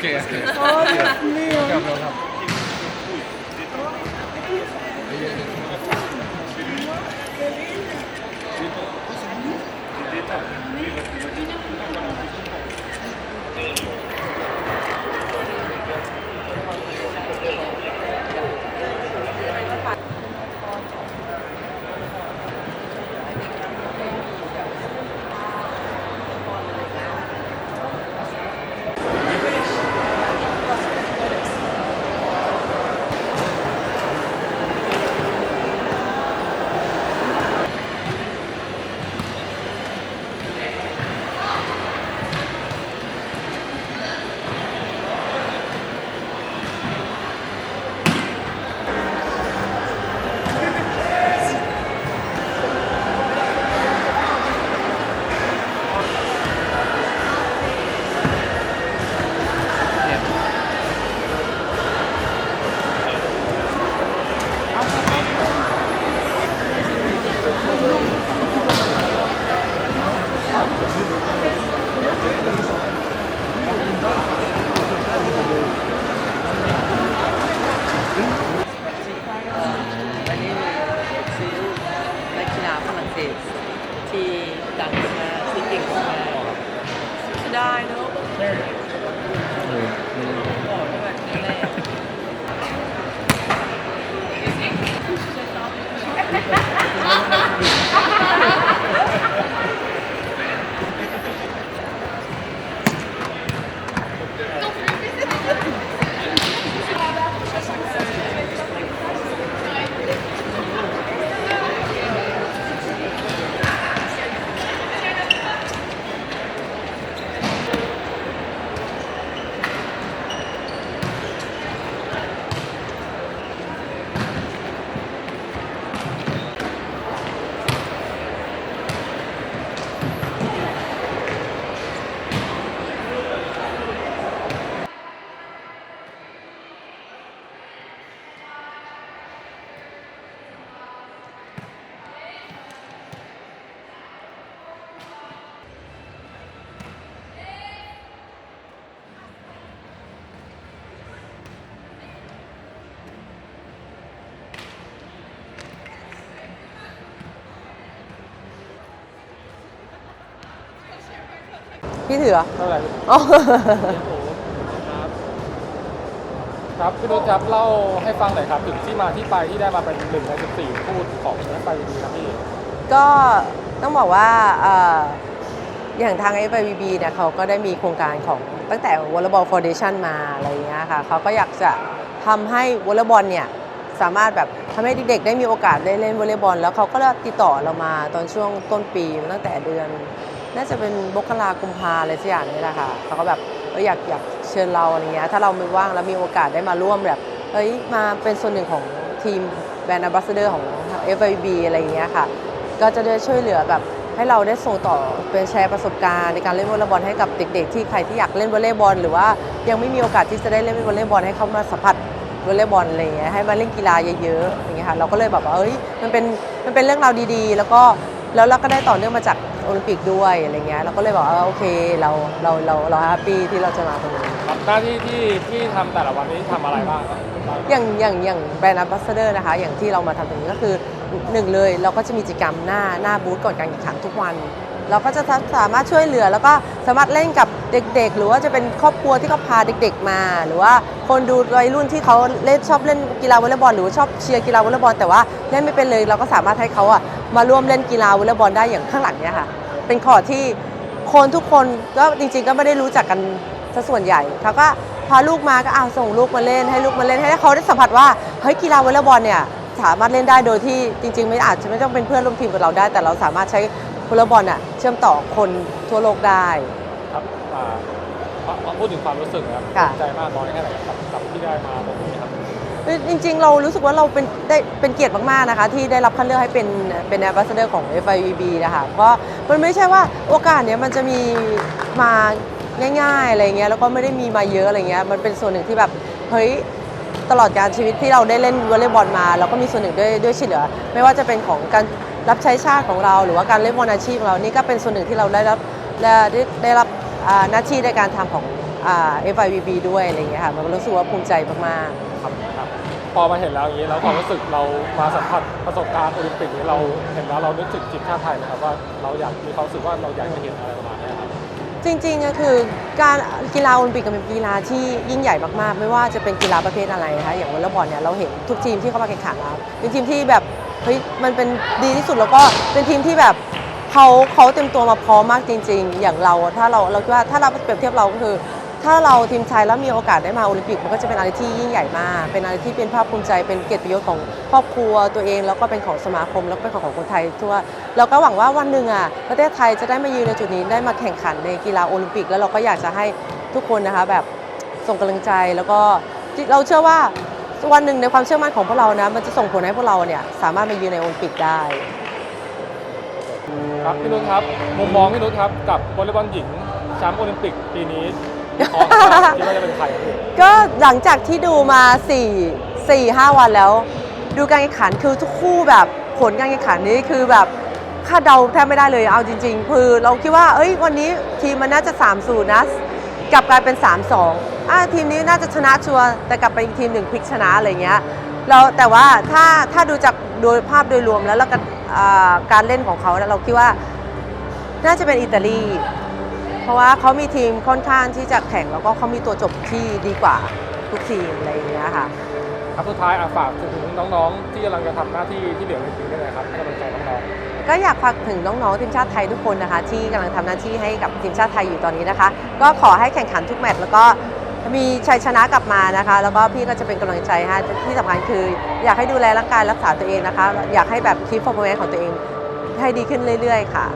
เคโอเค อ๋อนี่เหรอ ครับครับ อันนี้ซื้อนักกีฬาฝรั่งเศสที่ดังมากที่เก่งมากได้ เพี่ถือเหรอเท่าไหร่อ๋อครับพี่รุธครับเล่าให้ฟังหน่อยครับถึงที่มาที่ไปที่ได้มาเป็นหนึ่งในสิบสี่พูดของนักไปดีครับพี่ก็ต้องบอกว่าเอ่ออย่างทาง FIVB เนี่ยเขาก็ได้มีโครงการของตั้งแต่ Volleyball Foundation มาอะไรอย่างเงี้ยค่ะเขาก็อยากจะทำให้วอลเลย์บอลเนี่ยสามารถแบบทำให้เด็กๆได้มีโอกาสได้เล่นวอลเลย์บอล แล้วเขาก็ติดต่อเรามาตอนช่วงต้นปีตั้งแต่เดือน น่าจะเป็นมกรากุมภาอะไรสักอย่างนี่แหละค่ะเขาก็แบบเอออยากอยากเชิญเราอะไรเงี้ยถ้าเราไม่ว่างแล้วมีโอกาสได้มาร่วมแบบเอ้ยมาเป็นส่วนหนึ่งของทีมแบรนด์ a m b a s s a d o r ของ FIB อะไรอย่างเงี้ยค่ะ ก็จะได้ช่วยเหลือแบบให้เราได้ส่งต่อเป็นแชร์ประสบการณ์ในการเล่นวอลเลย์บอลให้กับเด็กๆ ที่ใครที่อยากเล่นวอลเลย์บอล หรือว่ายังไม่มีโอกาสที่จะได้เล่นวอลเลย์บอลให้เขามาสัมผัสวอลเลย์บอลอะไรเงี้ยให้มาเล่นกีฬาเยอะๆอย่างเงี้ยค่ะเราก็เลยแบบว่าเอ้ยมันเป็นมันเป็นเรื่องราวดีๆ แล้วก็แล้วเราก็ได้ต่อเนื่องมาจาก โอลิมปิกด้วยอะไรเงี้ยเราก็เลยบอกว่าเออโอเคเราเราเราเราแฮปปี้ที่เราจะมาตรงนี้ ครับหน้าที่ที่ที่ทำแต่ละวันนี้ทำอะไรบ้างครับอย่างอย่างอย่างแบรนด์ a m b a s s a d o r นะคะ อย่างที่เรามาทำตรงนี้ก็คือหนึ่งเลยเราก็จะมีกิจกรรมหน้าหน้าบูธก่อนการแข่งขันทุกวัน เราก็จะสามารถช่วยเหลือ แล้วก็สามารถเล่นกับเด็ก ๆ หรือว่าจะเป็นครอบครัวที่เขาพาเด็ก ๆ มา หรือว่าคนดูวัยรุ่นที่เขาเล่นชอบเล่นกีฬาวอลเลย์บอลหรือว่าชอบเชียร์กีฬาวอลเลย์บอลแต่ว่าเล่นไม่เป็นเลยเราก็สามารถให้เขาอะมาร่วมเล่นกีฬาวอลเลย์บอลได้อย่างข้างหลังเนี่ยค่ะ เป็นคอร์ตที่คนทุกคนก็จริง ๆ ก็ไม่ได้รู้จักกันซะส่วนใหญ่เขาก็พาลูกมาก็เอาส่งลูกมาเล่นให้ลูกมาเล่นให้เขาได้สัมผัสว่าเฮ้ยกีฬาวอลเลย์บอลเนี่ยสามารถเล่นได้โดยที่จริง ๆ ไม่อาจจะไม่ต้องเป็นเพื่อนร่วมทีมกับเราได้ แต่เราสามารถใช้วอลเลย์บอลอะเชื่อมต่อคนทั่วโลกได้ครับอ่าพอพูดถึงความรู้สึกนะครับภูมิใจมากน้อยแค่ไหนกับกับที่ได้มาตรงนี้ครับ จริงๆ เรารู้สึกว่าเราเป็นได้เป็นเกียรติมากๆนะคะ ที่ได้รับคัดเลือกให้เป็นเป็นแอมบาสเดอร์ของ FIVB นะคะเพราะมันไม่ใช่ว่าโอกาสเนี้ยมันจะมีมาง่ายๆอะไรเงี้ยแล้วก็ไม่ได้มีมาเยอะอะไรเงี้ยมันเป็นส่วนหนึ่งที่แบบเฮ้ยตลอดการชีวิตที่เราได้เล่นวอลเลย์บอลมา เราก็มีส่วนหนึ่งด้วยด้วยช่วยเหลือ ไม่ว่าจะเป็นของการรับใช้ชาติของเรา หรือว่าการเล่นบอลอาชีพของเรานี่ก็เป็นส่วนหนึ่งที่เราได้รับได้ได้รับอาหน้าที่ในการทำของอ่า FIVB ด้วยอะไรเงี้ยค่ะมันรู้สึกว่าภูมิใจมากๆ ครับครับพอมาเห็นแล้วอย่างนี้แล้วความรู้สึกเรามาสัมผัสประสบการณ์โอลิมปิกนี้เราเห็นแล้วเรานึกถึงทีมชาติไทยนะครับว่าเราอยากมีความรู้สึกว่าเราอยากจะเห็นอะไรประมาณนี้ครับจริงๆก็คือการกีฬาโอลิมปิกเป็นกีฬาที่ยิ่งใหญ่มากๆ ไม่ว่าจะเป็นกีฬาประเภทอะไรนะคะอย่างวอลเลย์บอลเนี่ยเราเห็นทุกทีมที่เข้ามาแข่งขันแล้วเป็นทีมที่แบบเฮ้ยมันเป็นดีที่สุดแล้วก็เป็นทีมที่แบบเขาเขาเต็มตัวมาพร้อมมากจริง ๆ อย่างเราถ้าเราเราคิดว่าถ้าเราเปรียบเทียบเราก็คือ ถ้าเราทีมชายแล้วมีโอกาสได้มาโอลิมปิกมันก็จะเป็นอะไรที่ยิ่งใหญ่มาก เป็นอะไรที่เป็นภาคภูมิใจ เป็นเกียรติประโยชน์ของครอบครัวตัวเอง แล้วก็เป็นของสมาคม แล้วก็เป็นของของคนไทยทั่ว เราก็หวังว่าวันหนึ่งอะประเทศไทยจะได้มายืนในจุดนี้ได้มาแข่งขันในกีฬาโอลิมปิก แล้วเราก็อยากจะให้ทุกคนนะคะแบบส่งกำลังใจแล้วก็เราเชื่อว่าวันหนึ่งในความเชื่อมั่นของพวกเรานะมันจะส่งผลให้พวกเราเนี่ยสามารถมายืนในโอลิมปิกได้ครับพี่นุชครับมุมมองพี่นุชครับกับวอลเลย์บอลหญิงแชมป์โอลิมปิกปีนี้ ขอคิดว่าจะเป็นใครครับพี่ก็หลังจากที่ดูมา 4 4 5 วันแล้ว ดูการแข่งขันคือทุกคู่แบบผลการแข่งขันนี้คือแบบคาดเดาแทบไม่ได้เลยเอาจริง ๆ คือเราคิดว่าเอ้ยวันนี้ทีมมันน่าจะ3 0นะกลับกลายเป็น 3 2อะทีมนี้น่าจะชนะชัวร์แต่กลับไปอีกทีมหนึ่งพลิกชนะอะไรเงี้ยเราแต่ว่าถ้าถ้าดูจากโดยภาพโดยรวมแล้วแล้วกันอ่าการเล่นของเขาเราคิดว่าน่าจะเป็นอิตาลี ราะว่าเขามีทีมค่อนข้างที่จะแข่งแล้วก็เขามีตัวจบที่ดีกว่าทุกทีมอะไรอย่างเงี้ยค่ะ ครับสุดท้ายอะฝากถึงน้องๆ ที่กำลังจะทำหน้าที่ที่เหลือในปีนี้เลยครับให้กำลังใจน้องก็อยากฝากถึงน้องๆทีมชาติไทยทุกคนนะคะ ที่กำลังทำหน้าที่ให้กับทีมชาติไทยอยู่ตอนนี้นะคะ ก็ขอให้แข่งขันทุกแมตช์แล้วก็มีชัยชนะกลับมานะคะ แล้วก็พี่ก็จะเป็นกำลังใจให้ที่สำคัญคือ อยากให้ดูแลร่างกายรักษาตัวเองนะคะ อยากให้แบบคีฟฟอร์มแมนของตัวเอง ให้ดีขึ้นเรื่อย ๆ ค่ะ